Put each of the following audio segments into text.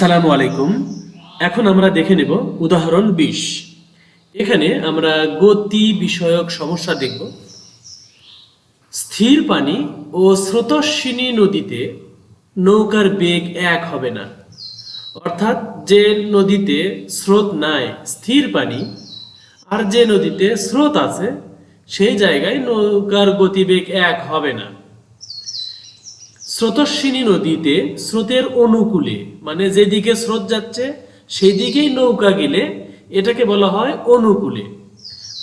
আসসালামু আলাইকুম। এখন আমরা দেখে নেব উদাহরণ বিশ। এখানে আমরা গতি বিষয়ক সমস্যা দেখব। স্থির পানি ও স্রোতস্বিনী নদীতে নৌকার বেগ এক হবে না। অর্থাৎ যে নদীতে স্রোত নাই, স্থির পানি, আর যে নদীতে স্রোত আছে, সেই জায়গায় নৌকার গতিবেগ এক হবে না। স্রোতস্বিনী নদীতে স্রোতের অনুকূলে মানে যেদিকে স্রোত যাচ্ছে সেই দিকেই নৌকা গেলে এটাকে বলা হয় অনুকূলে।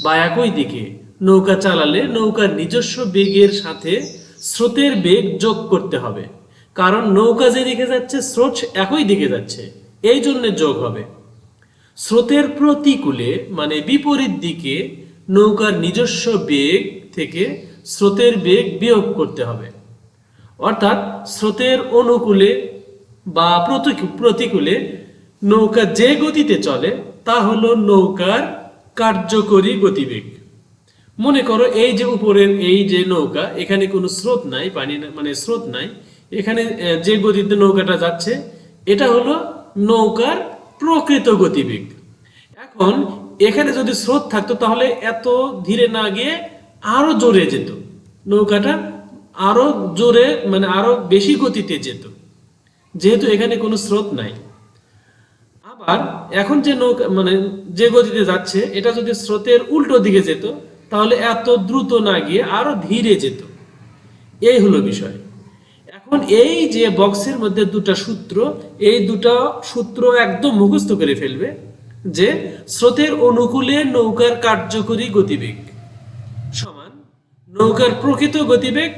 বা একই দিকে, নৌকা চালালে নৌকার নিজস্ব বেগের সাথে স্রোতের বেগ যোগ করতে হবে। কারণ নৌকা যেদিকে যাচ্ছে, স্রোত একই দিকে যাচ্ছে। এই জন্য যোগ হবে। স্রোতের প্রতিকূলে মানে বিপরীত দিকে, নৌকার নিজস্ব বেগ থেকে স্রোতের বেগ বিয়োগ করতে হবে। অর্থাৎ স্রোতের অনুকূলে বা প্রতিকূ- প্রতিকূলে নৌকা যে গতিতে চলে, তা হলো নৌকার কার্যকরী গতিবেগ। মনে করো এই যে উপরের এই যে নৌকা, এখানে কোনো স্রোত নাই, পানি মানে স্রোত নাই, এখানে যে গতিতে নৌকাটা যাচ্ছে, এটা হলো নৌকার প্রকৃত গতিবেগ। এখন এখানে যদি স্রোত থাকতো, তাহলে এত ধীরে না গিয়ে আরও জোরে যেত। নৌকাটা আরও জোরে মানে আরও বেশি গতিতে যেত। যেহেতু এখানে কোনো স্রোত নাই। আবার এখন যে নৌকা মানে যে গতিতে যাচ্ছে, এটা যদি স্রোতের উল্টো দিকে যেত, তাহলে এত দ্রুত না গিয়ে আরও ধীরে যেত। এই হলো বিষয়। এখন এই যে বক্সের মধ্যে দুটো সূত্র, এই দুটো সূত্র একদম মুখস্থ করে ফেলবে যে স্রোতের অনুকূলে নৌকার কার্যকরী গতিবেগ সমান নৌকার প্রকৃত গতিবেগ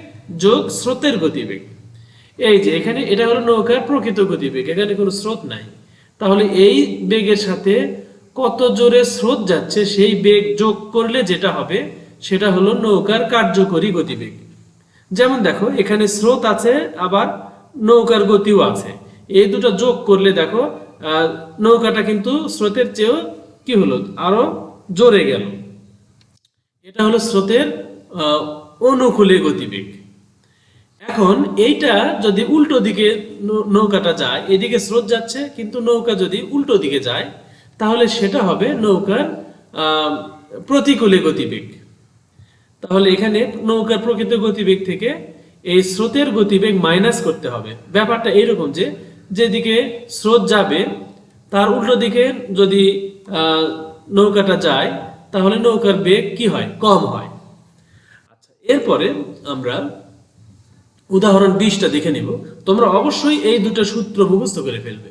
যোগ স্রোতের গতিবেগ। এই যে এখানে এটা হলো নৌকার প্রকৃত গতিবেগ, এখানে কোনো স্রোত নাই। তাহলে এই বেগের সাথে কত জোরে স্রোত যাচ্ছে, সেই বেগ যোগ করলে যেটা হবে, সেটা হলো নৌকার কার্যকরী গতিবেগ। যেমন দেখো, এখানে স্রোত আছে, আবার নৌকার গতিও আছে। এই দুটো যোগ করলে দেখো নৌকাটা কিন্তু স্রোতের চেয়েও কি হলো, আরও জোরে গেল। এটা হলো স্রোতের অনুকূলে গতিবেগ। এখন এইটা যদি উল্টো দিকে নৌকাটা যায়, এদিকে স্রোত যাচ্ছে, কিন্তু নৌকা যদি উল্টো দিকে যায়, তাহলে সেটা হবে নৌকার প্রতিকূলে গতিবেগ। তাহলে এখানে নৌকার প্রকৃত গতিবেগ থেকে এই স্রোতের গতিবেগ মাইনাস করতে হবে। ব্যাপারটা এরকম যে, যেদিকে স্রোত যাবে, তার উল্টো দিকে যদি নৌকাটা যায়, তাহলে নৌকার বেগ কি হয়? কম হয়। আচ্ছা এরপরে আমরা উদাহরণ বিশটা দেখে নিব। তোমরা অবশ্যই এই দুটো সূত্র মুখস্থ করে ফেলবে।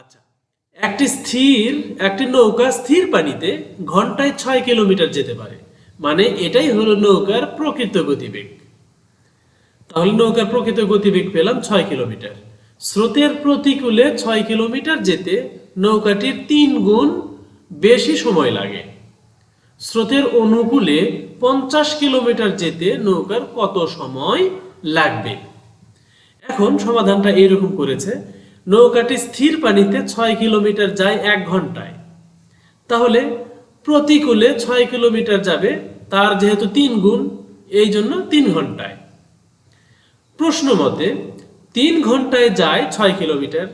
আচ্ছা একটি স্থির, একটি নৌকা স্থির পানিতে ঘন্টায় ছয় কিলোমিটার যেতে পারে। মানে এটাই হলো নৌকার প্রকৃত গতিবেগ। তাহলে নৌকার প্রকৃত গতিবেগ পেলাম ছয় কিলোমিটার। স্রোতের প্রতিকূলে ছয় কিলোমিটার যেতে নৌকাটির তিন গুণ বেশি সময় লাগে। স্রোতের অনুকূলে পঞ্চাশ কিলোমিটার যেতে নৌকার কত সময় লাগবে। এখন সমাধানটা এইরকম করেছে, নৌকাটি স্থির পানিতে ছয় কিলোমিটার যায় এক ঘন্টায়। তাহলে প্রতিকূলে ছয় কিলোমিটার যাবে, তার যেহেতু তিন গুণ, এই জন্য তিন ঘন্টায়। প্রশ্ন মতে, তিন ঘন্টায় যায় ছয় কিলোমিটার,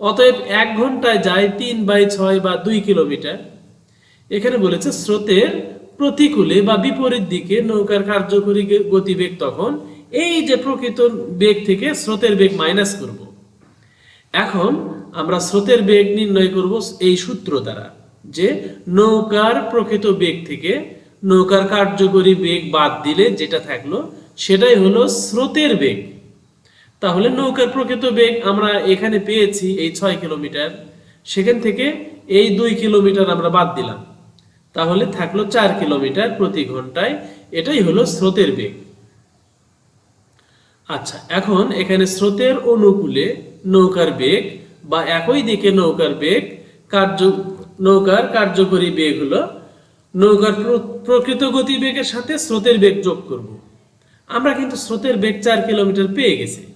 অতএব এক ঘন্টায় যায় তিন বাই ছয় বা দুই কিলোমিটার। এখানে বলেছে, স্রোতের প্রতিকূলে বা বিপরীত দিকে নৌকার কার্যকরী গতিবেগ তখন এই যে প্রকৃত বেগ থেকে স্রোতের বেগ মাইনাস করব। এখন আমরা স্রোতের বেগ নির্ণয় করব এই সূত্র দ্বারা যে নৌকার প্রকৃত বেগ থেকে নৌকার কার্যকরী বেগ বাদ দিলে যেটা থাকল সেটাই হলো স্রোতের বেগ। তাহলে নৌকার প্রকৃত বেগ আমরা এখানে পেয়েছি এই ছয় কিলোমিটার, সেখান থেকে এই দুই কিলোমিটার আমরা বাদ দিলাম। তাহলে থাকল চার কিলোমিটার প্রতি ঘন্টায়, এটাই হলো স্রোতের বেগ। আচ্ছা এখন এখানে স্রোতের অনুকূলে নৌকার বেগ বা একই দিকে নৌকার বেগ কার্য, নৌকার কার্যকরী বেগ হলো নৌকার প্র- প্রকৃত গতিবেগের সাথে স্রোতের বেগ যোগ করব। আমরা কিন্তু স্রোতের বেগ চার কিলোমিটার পেয়ে গেছি।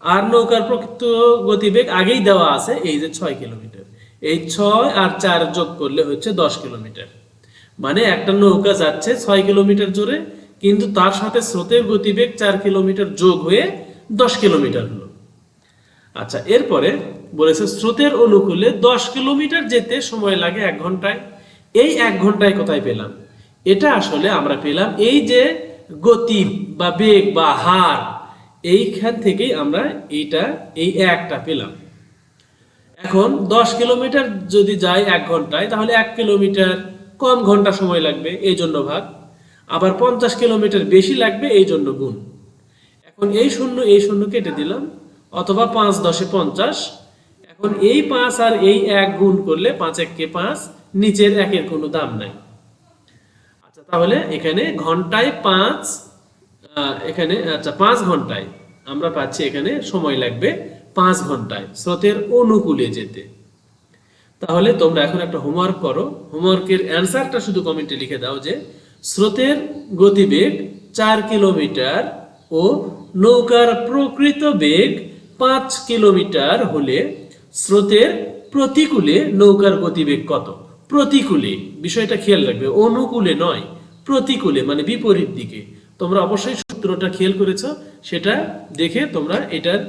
আর নৌকার প্রকৃত গতিবেগ আগেই দেওয়া আছে, এই যে ছয় কিলোমিটার। এই ছয় আর চার যোগ করলে হচ্ছে দশ কিলোমিটার। মানে একটা নৌকা যাচ্ছে ছয় কিলোমিটার জোরে কিন্তু তার সাথে স্রোতের গতিবেগ চার কিলোমিটার যোগ হয়ে দশ কিলোমিটার হলো। আচ্ছা এরপরে বলেছে স্রোতের অনুকূলে দশ কিলোমিটার যেতে সময় লাগে এক ঘন্টায়। এই এক ঘন্টায় কোথায় পেলাম? এটা আসলে আমরা পেলাম এই যে গতি বা বেগ বা হার, এইখান থেকেই আমরা এইটা, এই একটা পেলাম। এখন দশ কিলোমিটার যদি যাই এক ঘন্টায়, তাহলে এক কিলোমিটার কম ঘণ্টা সময় লাগবে, এই জন্য ভাগ। আবার পঞ্চাশ কিলোমিটার বেশি লাগবে এই জন্য গুণ। এখন এই শূন্য এই শূন্য কেটে দিলাম, অথবা পাঁচ দশে পঞ্চাশ। এখন এই পাঁচ আর এই এক গুণ করলে পাঁচ এককে পাঁচ, নিচের একের কোনো দাম নাই। আচ্ছা তাহলে এখানে ঘন্টায় পাঁচ এখানে আচ্ছা পাঁচ ঘন্টায় আমরা পাচ্ছি এখানে সময় লাগবে পাঁচ ঘন্টায়, স্রোতের অনুকূলে যেতে। তাহলে তোমরা এখন একটা হোমওয়ার্ক করো। হোমওয়ার্কের অ্যান্সারটা শুধু কমেন্টে লিখে দাও যে স্রোতের গতিবেগ চার কিলোমিটার ও নৌকার প্রকৃত বেগ পাঁচ কিলোমিটার হলে স্রোতের প্রতিকূলে নৌকার গতিবেগ কত? প্রতিকূলে, বিষয়টা খেয়াল রাখবে, অনুকূলে নয়, প্রতিকূলে মানে বিপরীত দিকে। তোমরা অবশ্যই সূত্রটা খেয়াল করেছ, সেটা দেখে তোমরা এটার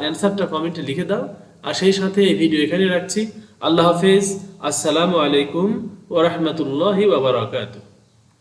অ্যান্সারটা কমেন্টে লিখে দাও। আর সেই সাথে এই ভিডিও এখানে রাখছি। আল্লাহ হাফেজ। আসসালামু আলাইকুম ওরহমতুল্লাহি ওবরাকাতুহ